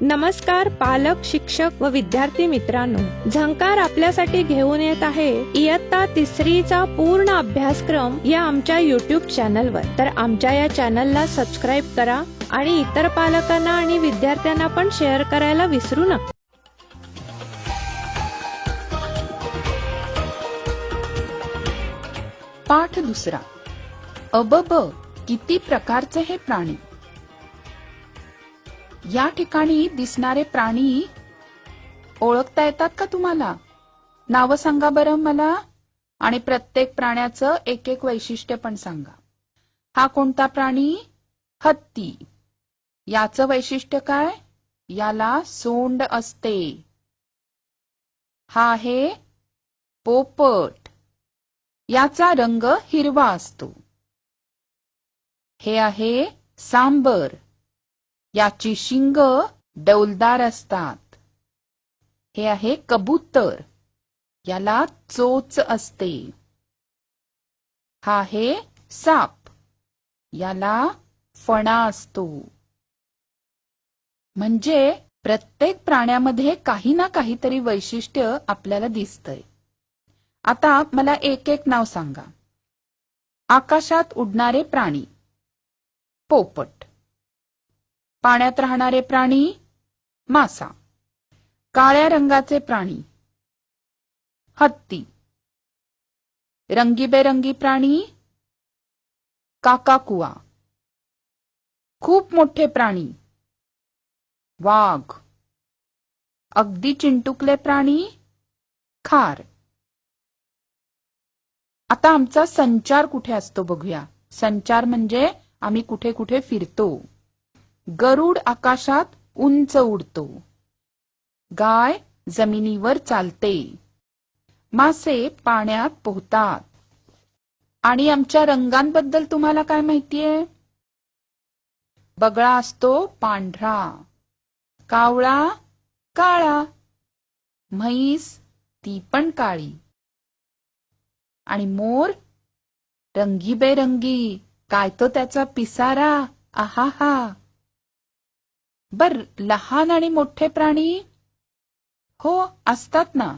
नमस्कार पालक शिक्षक व विद्यार्थी मित्रांनो. झंकार आपल्यासाठी घेऊन येत आहे इयत्ता तिसरीचा पूर्ण अभ्यासक्रम या आमच्या युट्यूब चॅनलवर तर आमच्या या चॅनलला सबस्क्राईब करा आणि इतर पालकांना आणि विद्यार्थ्यांना पण शेअर करायला विसरू नका. पाठ दुसरा. अबब किती प्रकारचे हे प्राणी? या ठिकाणी दिसणारे प्राणी ओळखता येतात का तुम्हाला? नाव सांगा बरं मला आणि प्रत्येक प्राण्याचं एक एक वैशिष्ट्य पण सांगा. हा कोणता प्राणी? हत्ती. याचं वैशिष्ट्य काय? याला सोंड असते. हा आहे पोपट. याचा रंग हिरवा असतो. हे आहे सांबर. याची शिंग डौलदार असतात. हे आहे कबूतर. याला चोच असते. हा आहे साप. याला फणा असतो. म्हणजे प्रत्येक प्राण्यामध्ये काही ना काहीतरी वैशिष्ट्य आपल्याला दिसतंय. आता मला एक एक नाव सांगा. आकाशात उडणारे प्राणी. पोपट. पाण्यात राहणारे प्राणी मासा. काळ्या रंगाचे प्राणी. हत्ती. रंगीबेरंगी प्राणी काकाकुआ खूप मोठे प्राणी. वाघ. अगदी चिंटुकले प्राणी खार. आता आमचा संचार कुठे असतो बघूया. संचार म्हणजे आम्ही कुठे कुठे फिरतो. गरुड आकाशात उंच उडतो. गाय जमिनीवर चालते. मासे पाण्यात पोहतात. आणि आमच्या रंगांबद्दल तुम्हाला काय माहितीये? बगळा असतो पांढरा. कावळा काळा. म्हैस ती पण काळी. आणि मोर रंगीबेरंगी. काय तो त्याचा पिसारा? आहा बर लहान आणि मोठे प्राणी? हो असतात ना.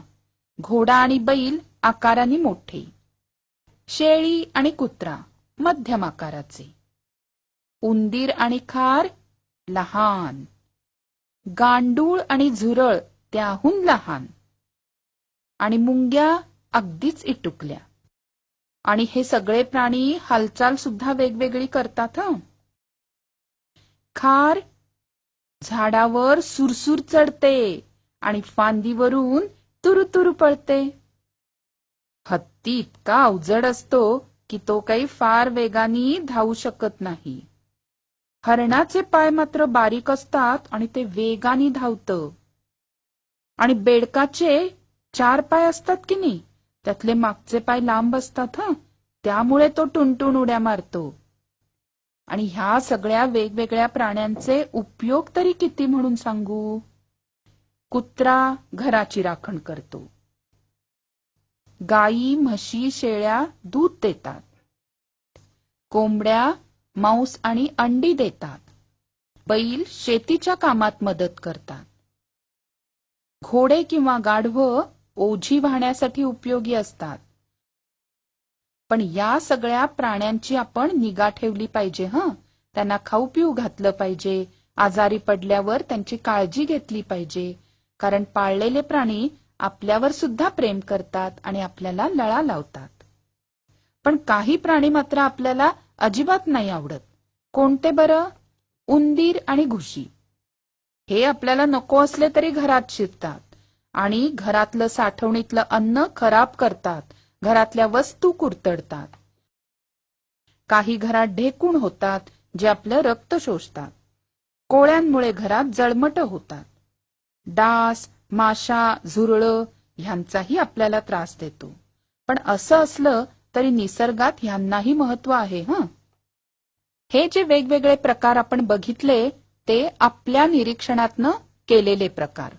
घोडा आणि बैल आकाराने मोठे. शेळी आणि कुत्रा मध्यम आकाराचे. उंदीर आणि खार लहान. गांडूळ आणि झुरळ त्याहून लहान. आणि मुंग्या अगदीच इटुकल्या. आणि हे सगळे प्राणी हालचाल सुद्धा वेगवेगळी करतात हं. खार झाडावर सुरसूर चढते आणि फांदीवरून तुरुतुरु पळते. हत्ती इतका अवजड असतो की तो काही फार वेगाने धावू शकत नाही. हरणाचे पाय मात्र बारीक असतात आणि ते वेगाने धावतं. आणि बेडकाचे चार पाय असतात की नाही त्यातले मागचे पाय लांब असतात हा? त्यामुळे तो टुनटुन उड्या मारतो. आणि ह्या सगळ्या वेगवेगळ्या प्राण्यांचे उपयोग तरी किती म्हणून सांगू? कुत्रा घराची राखण करतो. गाई म्हशी शेळ्या दूध देतात. कोंबड्या मांस आणि अंडी देतात. बैल शेतीच्या कामात मदत करतात. घोडे किंवा गाढवं ओझी वाहण्यासाठी उपयोगी असतात. पण या सगळ्या प्राण्यांची आपण निगा ठेवली पाहिजे हं? त्यांना खाऊ पिऊ घातलं पाहिजे आजारी पडल्यावर त्यांची काळजी घेतली पाहिजे. कारण पाळलेले प्राणी आपल्यावर सुद्धा प्रेम करतात आणि आपल्याला लळा लावतात. पण काही प्राणी मात्र आपल्याला अजिबात नाही आवडत. कोणते बरं? उंदीर आणि घुशी. हे आपल्याला नको असले तरी घरात शिरतात आणि घरातलं साठवणीतलं अन्न खराब करतात घरातल्या वस्तू कुरतडतात. काही घरात ढेकूण होतात जे आपलं रक्त शोषतात. कोळ्यांमुळे घरात जळमट होतात. डास माशा झुरळं ह्यांचाही आपल्याला त्रास देतो. पण असं असलं तरी निसर्गात ह्यांनाही महत्त्व आहे हं? हे जे वेगवेगळे प्रकार आपण बघितले ते आपल्या निरीक्षणातनं केलेले प्रकार.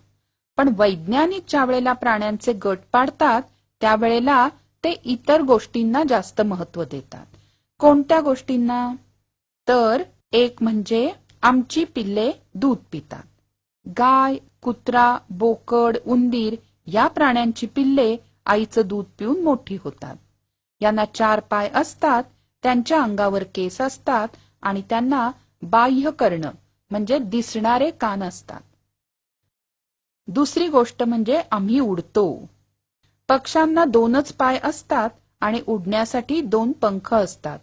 पण वैज्ञानिक ज्या वेळेला प्राण्यांचे गट पाडतात त्यावेळेला ते इतर गोष्टींना जास्त महत्त्व देतात. कोणत्या गोष्टींना? तर एक म्हणजे आमची पिल्ले दूध पितात. गाय कुत्रा बोकड उंदीर या प्राण्यांची पिल्ले आईचं दूध पिऊन मोठी होतात. यांना चार पाय असतात त्यांच्या अंगावर केस असतात आणि त्यांना बाह्य कर्ण म्हणजे दिसणारे कान असतात. दुसरी गोष्ट म्हणजे आम्ही उडतो. पक्ष्यांना दोनच पाय असतात आणि उडण्यासाठी दोन पंख असतात.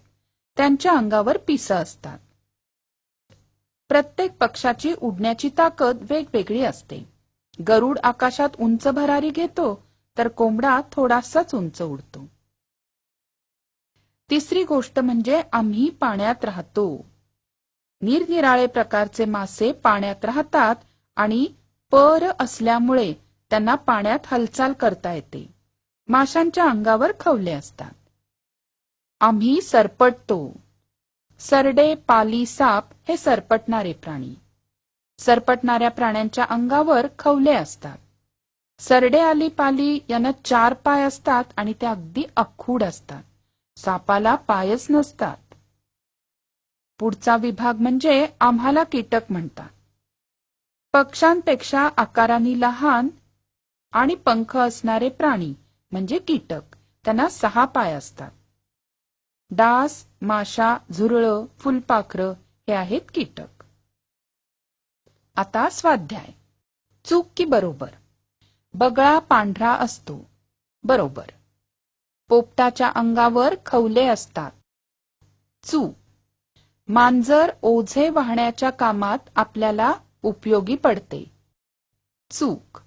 त्यांच्या अंगावर पिसं असतात. प्रत्येक पक्षाची उडण्याची ताकद वेगवेगळी असते. गरुड आकाशात उंच भरारी घेतो तर कोंबडा थोडासाच उंच उडतो. तिसरी गोष्ट म्हणजे आम्ही पाण्यात राहतो. निरनिराळे प्रकारचे मासे पाण्यात राहतात आणि पर असल्यामुळे त्यांना पाण्यात हालचाल करता येते. माशांच्या अंगावर खवले असतात. आम्ही सरपटतो. सरडे पाली साप हे सरपटणारे प्राणी. सरपटणाऱ्या प्राण्यांच्या अंगावर खवले असतात. सरडे आली पाली यांना चार पाय असतात आणि ते अगदी अखूड असतात. सापाला पायच नसतात. पुढचा विभाग म्हणजे आम्हाला कीटक म्हणतात. पक्ष्यांपेक्षा आकाराने लहान आणि पंख असणारे प्राणी. म्हणजे कीटक. त्यांना सहा पाय असतात. डास माशा झुरळं फुलपाखरं हे आहेत कीटक. आता स्वाध्याय. चूक की बरोबर. बगळा पांढरा असतो. बरोबर. पोपटाच्या अंगावर खवले असतात. चूक. मांजर ओझे वाहण्याच्या कामात आपल्याला उपयोगी पडते. चूक.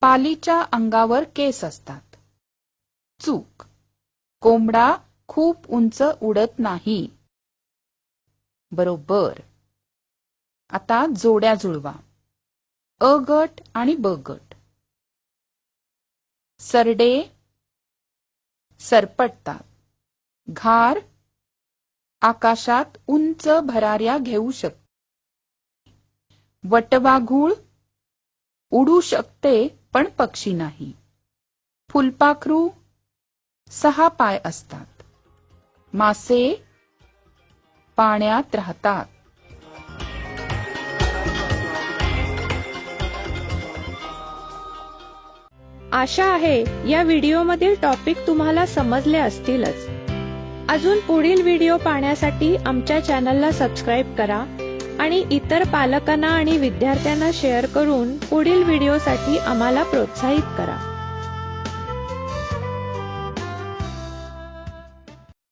पालीच्या अंगावर केस असतात. चूक. कोंबडा खूप उंच उडत नाही. बरोबर. आता जोड्या जुळवा. अ गट आणि ब गट. सरडे सरपटतात. घार आकाशात उंच भराऱ्या घेऊ शकते वटवाघूळ उडू शकते पण पक्षी नाही. फुलपाखरू सहा पाय असतात. मासे पाण्यात राहतात. आशा आहे या व्हिडिओमधील टॉपिक तुम्हाला समजले असतीलच. अजून पुढील व्हिडिओ पाहण्यासाठी आमच्या चॅनलला सबस्क्राईब करा आणि इतर पालकांना आणि विद्यार्थ्यांना शेअर करून पुढील व्हिडिओसाठी आम्हाला प्रोत्साहित करा.